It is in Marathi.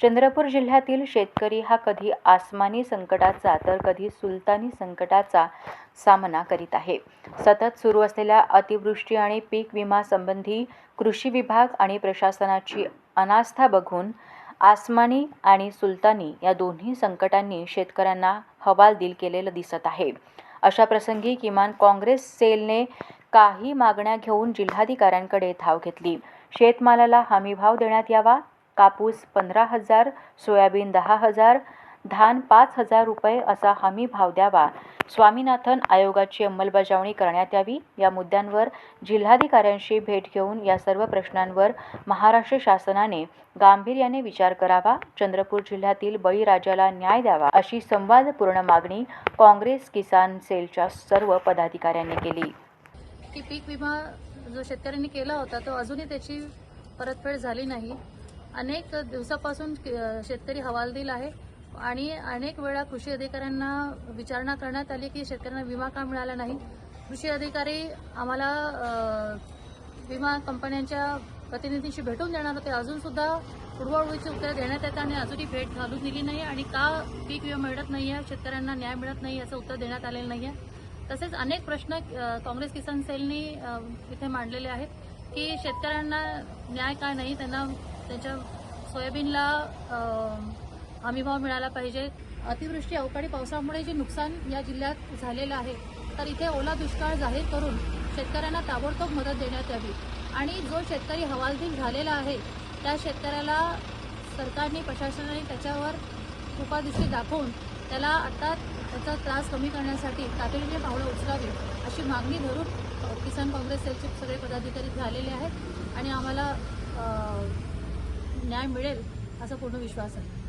चंद्रपूर जिल्ह्यातील शेतकरी हा कधी आसमानी संकटाचा तर कधी सुलतानी संकटाचा सामना करीत आहे. सतत सुरू असलेल्या अतिवृष्टी आणि पीक विमा संबंधी कृषी विभाग आणि प्रशासनाची अनास्था बघून आसमानी आणि सुलतानी या दोन्ही संकटांनी शेतकऱ्यांना हवालदिल केलेलं दिसत आहे. अशा प्रसंगी किमान काँग्रेस सेलने काही मागण्या घेऊन जिल्हाधिकाऱ्यांकडे धाव घेतली. शेतमालाला हमीभाव देण्यात यावा कापूस पंधरा हजार सोयाबीन दहा हजार धान पाच हजार रुपये असा हमी भाव द्यावा. स्वामीनाथन आयोगाची अंमलबजावणी करण्यात यावी. या मुद्द्यांवर जिल्हाधिकाऱ्यांशी भेट घेऊन या सर्व प्रश्नांवर महाराष्ट्र शासनाने गांभीर्याने विचार करावा. चंद्रपूर जिल्ह्यातील बळीराजाला न्याय द्यावा अशी संवादपूर्ण मागणी काँग्रेस किसान सेलच्या सर्व पदाधिकाऱ्यांनी केली. की पीक विमा जो शेतकऱ्यांनी केला होता तो अजूनही त्याची परतफेड झाली नाही. अनेक दिवसापासून अ, शेतकरी हवालदिल आहे आणि अनेक वेळा कृषी अधिकाऱ्यांना विचारणा करण्यात आली की शेतकऱ्यांना विमा का मिळाला नाही. कृषी अधिकारी आम्हाला विमा कंपन्यांच्या प्रतिनिधींशी भेटून देणार होते. अजूनसुद्धा सुद्धा उडवाउडवीची उत्तरे देण्यात येतात आणि अजूनही भेट घालून दिली नाही आणि का पीक विमा मिळत नाही आहे शेतकऱ्यांना न्याय मिळत नाही याचं उत्तर देण्यात आलेलं नाही आहे. तसेच अनेक प्रश्न काँग्रेस किसान सेलनी इथे मांडलेले आहेत की शेतकऱ्यांना न्याय का नाही त्यांना त्यांच्या सोयाबीनला हमीभाव मिळाला पाहिजे. अतिवृष्टी अवकाळी पावसामुळे जे नुकसान या जिल्ह्यात झालेलं आहे तर इथे ओला दुष्काळ जाहीर करून शेतकऱ्यांना ताबडतोब मदत देण्यात यावी. आणि जो शेतकरी हवालदिल झालेला आहे त्या शेतकऱ्याला सरकारने प्रशासनाने त्याच्यावर कृपादृष्टी दाखवून त्याला आता त्याचा त्रास कमी करण्यासाठी तातडीने पावलं उचलावी अशी मागणी धरून किसान काँग्रेस सेलचे सगळे पदाधिकारी झालेले आहेत. आणि आम्हाला न्याय मिळेल असा पूर्ण विश्वास आहे.